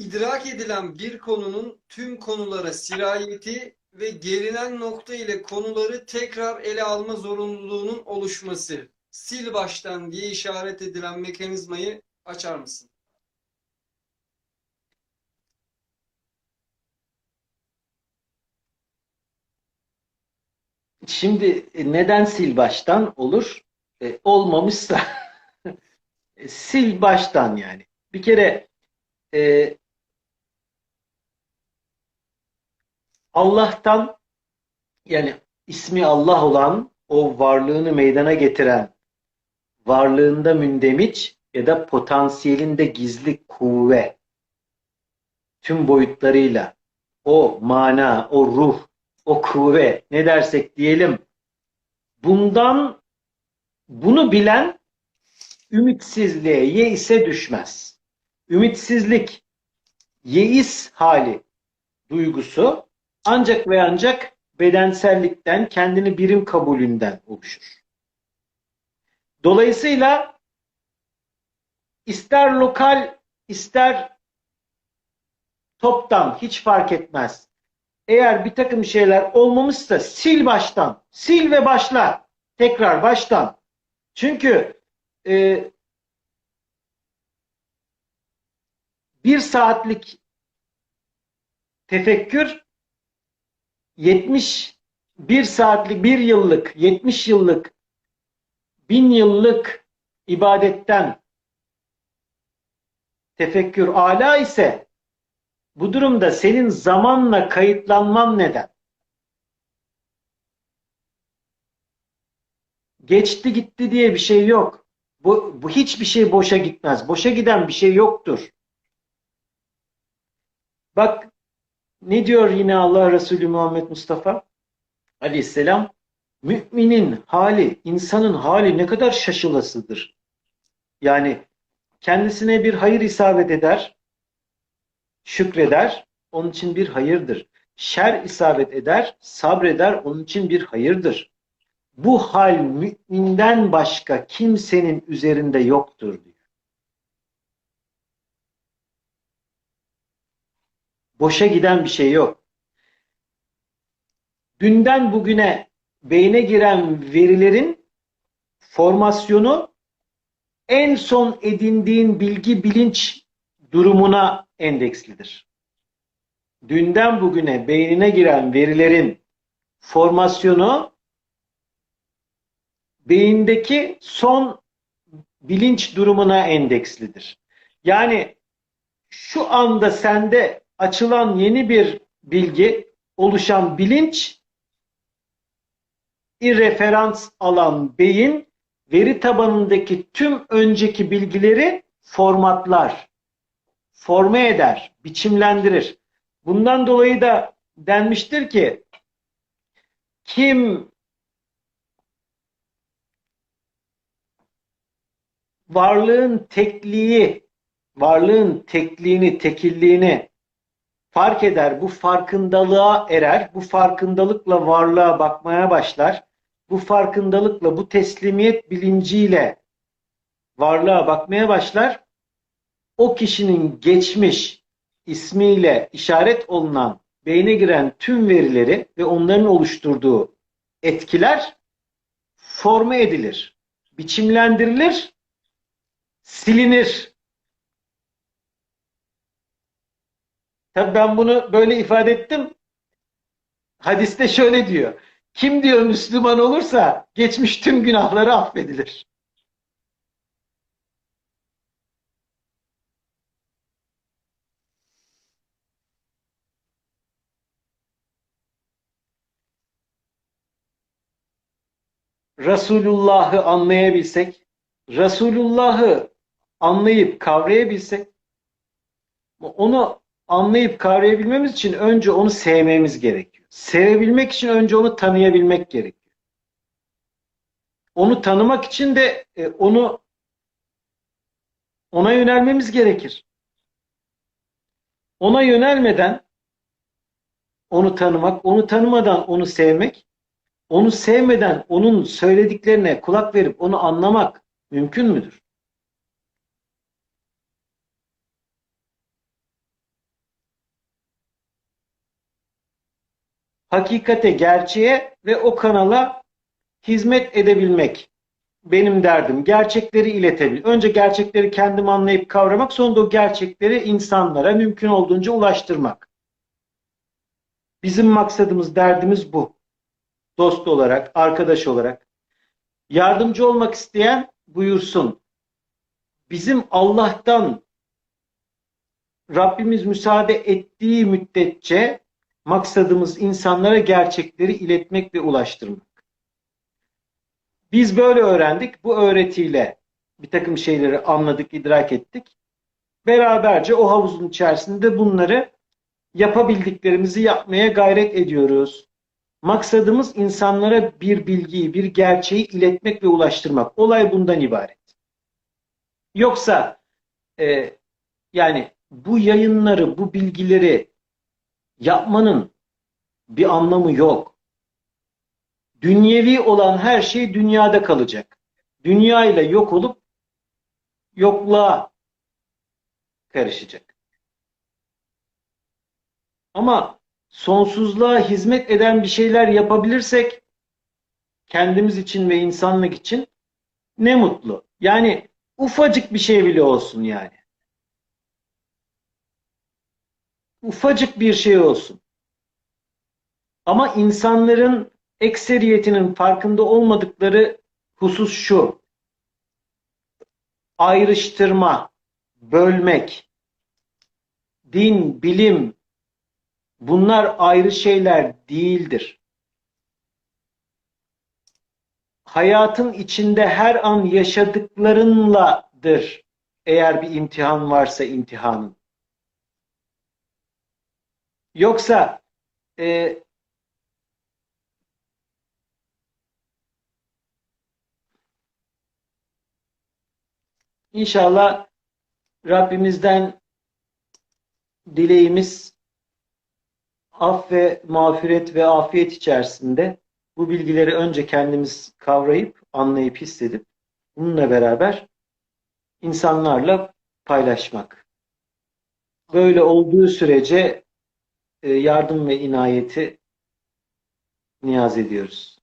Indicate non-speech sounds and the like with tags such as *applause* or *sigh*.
idrak edilen bir konunun tüm konulara sirayeti ve gelinen nokta ile konuları tekrar ele alma zorunluluğunun oluşması. Sil baştan diye işaret edilen mekanizmayı açar mısın? Şimdi e, neden sil baştan olur? E, olmamışsa *laughs* e, sil baştan yani. Bir kere e, Allah'tan yani ismi Allah olan o varlığını meydana getiren varlığında mündemiç ya da potansiyelinde gizli kuvve tüm boyutlarıyla o mana, o ruh, o kuvve ne dersek diyelim bundan bunu bilen ümitsizliğe, yeise düşmez. Ümitsizlik, yeis hali duygusu ancak ve ancak bedensellikten, kendini birim kabulünden oluşur. Dolayısıyla ister lokal, ister toptan hiç fark etmez. Eğer bir takım şeyler olmamışsa sil baştan, sil ve başla. Tekrar baştan. Çünkü e, bir saatlik tefekkür 70 bir saatlik, bir yıllık, 70 yıllık, bin yıllık ibadetten tefekkür ala ise bu durumda senin zamanla kayıtlanman neden? Geçti gitti diye bir şey yok. Bu, bu hiçbir şey boşa gitmez. Boşa giden bir şey yoktur. Bak ne diyor yine Allah Resulü Muhammed Mustafa Aleyhisselam? Müminin hali, insanın hali ne kadar şaşılasıdır. Yani kendisine bir hayır isabet eder, şükreder, onun için bir hayırdır. Şer isabet eder, sabreder, onun için bir hayırdır. Bu hal müminden başka kimsenin üzerinde yoktur diyor. Boşa giden bir şey yok. Dünden bugüne beyne giren verilerin formasyonu en son edindiğin bilgi bilinç durumuna endekslidir. Dünden bugüne beynine giren verilerin formasyonu beyindeki son bilinç durumuna endekslidir. Yani şu anda sende açılan yeni bir bilgi, oluşan bilinç, irreferans alan beyin, veri tabanındaki tüm önceki bilgileri formatlar, forme eder, biçimlendirir. Bundan dolayı da denmiştir ki kim varlığın tekliği, varlığın tekliğini, tekilliğini fark eder, bu farkındalığa erer, bu farkındalıkla varlığa bakmaya başlar, bu farkındalıkla, bu teslimiyet bilinciyle varlığa bakmaya başlar, o kişinin geçmiş ismiyle işaret olunan beyne giren tüm verileri ve onların oluşturduğu etkiler forme edilir, biçimlendirilir, silinir. Tabii ben bunu böyle ifade ettim. Hadiste şöyle diyor. Kim diyor Müslüman olursa geçmiş tüm günahları affedilir. Resulullah'ı anlayabilsek, Resulullah'ı anlayıp kavrayabilsek, onu anlayıp kavrayabilmemiz için önce onu sevmemiz gerekiyor. Sevebilmek için önce onu tanıyabilmek gerekiyor. Onu tanımak için de e, onu ona yönelmemiz gerekir. Ona yönelmeden onu tanımak, onu tanımadan onu sevmek, onu sevmeden onun söylediklerine kulak verip onu anlamak mümkün müdür? Hakikate, gerçeğe ve o kanala hizmet edebilmek benim derdim. Gerçekleri iletebil. Önce gerçekleri kendim anlayıp kavramak, sonra da o gerçekleri insanlara mümkün olduğunca ulaştırmak. Bizim maksadımız, derdimiz bu. Dost olarak, arkadaş olarak. Yardımcı olmak isteyen buyursun. Bizim Allah'tan Rabbimiz müsaade ettiği müddetçe maksadımız insanlara gerçekleri iletmek ve ulaştırmak. Biz böyle öğrendik. Bu öğretiyle bir takım şeyleri anladık, idrak ettik. Beraberce o havuzun içerisinde bunları yapabildiklerimizi yapmaya gayret ediyoruz. Maksadımız insanlara bir bilgiyi, bir gerçeği iletmek ve ulaştırmak. Olay bundan ibaret. Yoksa e, yani bu yayınları, bu bilgileri yapmanın bir anlamı yok. Dünyevi olan her şey dünyada kalacak. Dünya ile yok olup yokluğa karışacak. Ama sonsuzluğa hizmet eden bir şeyler yapabilirsek kendimiz için ve insanlık için ne mutlu. Yani ufacık bir şey bile olsun yani. Ufacık bir şey olsun. Ama insanların ekseriyetinin farkında olmadıkları husus şu. Ayrıştırma, bölmek, din, bilim bunlar ayrı şeyler değildir. Hayatın içinde her an yaşadıklarınladır. Eğer bir imtihan varsa imtihanın. Yoksa e, inşallah Rabbimizden dileğimiz af ve mağfiret ve afiyet içerisinde bu bilgileri önce kendimiz kavrayıp, anlayıp, hissedip bununla beraber insanlarla paylaşmak. Böyle olduğu sürece yardım ve inayeti niyaz ediyoruz.